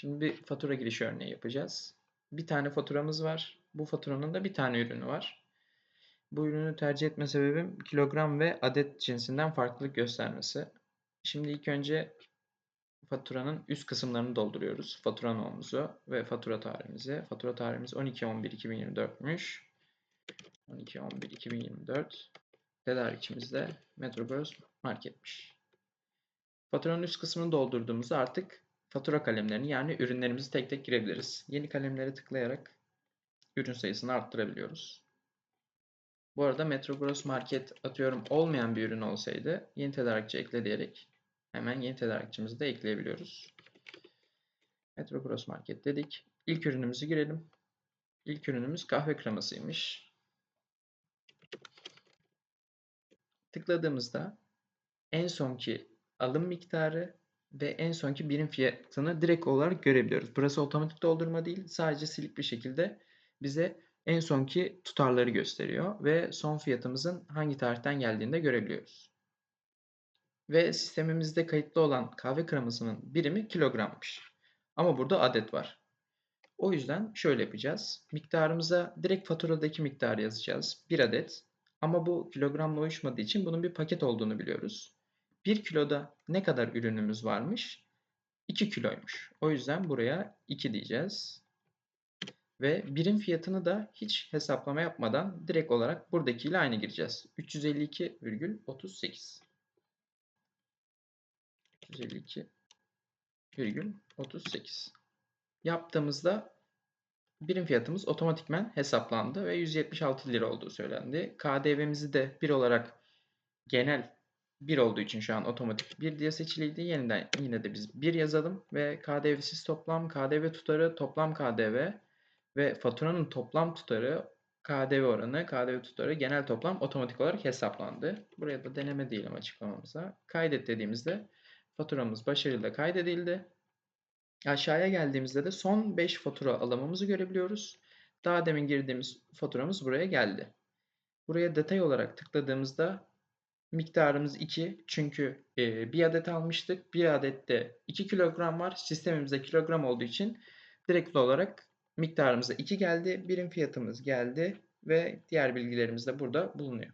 Şimdi bir fatura girişi örneği yapacağız. Bir tane faturamız var. Bu faturanın da bir tane ürünü var. Bu ürünü tercih etme sebebim kilogram ve adet cinsinden farklılık göstermesi. Şimdi ilk önce faturanın üst kısımlarını dolduruyoruz. Fatura nomumuzu ve fatura tarihimizi. Fatura tarihimiz 12.11.2024'müş. 12.11.2024. Tedarikçimiz de Metrobus Market'miş. Faturanın üst kısmını doldurduğumuzda artık fatura kalemlerini yani ürünlerimizi tek tek girebiliriz. Yeni kalemlere tıklayarak ürün sayısını arttırabiliyoruz. Bu arada Metro Gross Market atıyorum olmayan bir ürün olsaydı yeni tedarikçi ekle diyerek hemen yeni tedarikçimizi de ekleyebiliyoruz. Metro Gross Market dedik. İlk ürünümüzü girelim. İlk ürünümüz kahve kremasıymış. Tıkladığımızda en sonki alım miktarı ve en sonki birim fiyatını direkt olarak görebiliyoruz. Burası otomatik doldurma değil, sadece silik bir şekilde bize en sonki tutarları gösteriyor ve son fiyatımızın hangi tarihten geldiğini de görebiliyoruz. Ve sistemimizde kayıtlı olan kahve kremasının birimi kilogrammış. Ama burada adet var. O yüzden şöyle yapacağız. Miktarımıza direkt faturadaki miktarı yazacağız. 1 adet. Ama bu kilogramla uyuşmadığı için bunun bir paket olduğunu biliyoruz. 1 kiloda ne kadar ürünümüz varmış? 2 kiloymuş. O yüzden buraya 2 diyeceğiz. Ve birim fiyatını da hiç hesaplama yapmadan direkt olarak buradakiyle aynı gireceğiz. 352,38 352,38 Yaptığımızda birim fiyatımız otomatikmen hesaplandı ve 176 lira olduğu söylendi. KDV'mizi de bir olarak genel 1 olduğu için şu an otomatik 1 diye seçiliydi. Yeniden yine de biz 1 yazalım ve KDV'siz toplam KDV tutarı toplam KDV ve faturanın toplam tutarı KDV oranı, KDV tutarı genel toplam otomatik olarak hesaplandı. Buraya da deneme diyelim açıklamamıza. Kaydet dediğimizde faturamız başarıyla kaydedildi. Aşağıya geldiğimizde de son 5 fatura alımımızı görebiliyoruz. Daha demin girdiğimiz faturamız buraya geldi. Buraya detay olarak tıkladığımızda miktarımız 2 çünkü bir adet almıştık. Bir adette 2 kilogram var. Sistemimizde kilogram olduğu için direkt olarak Miktarımıza 2 geldi. Birim fiyatımız geldi ve diğer bilgilerimiz de burada bulunuyor.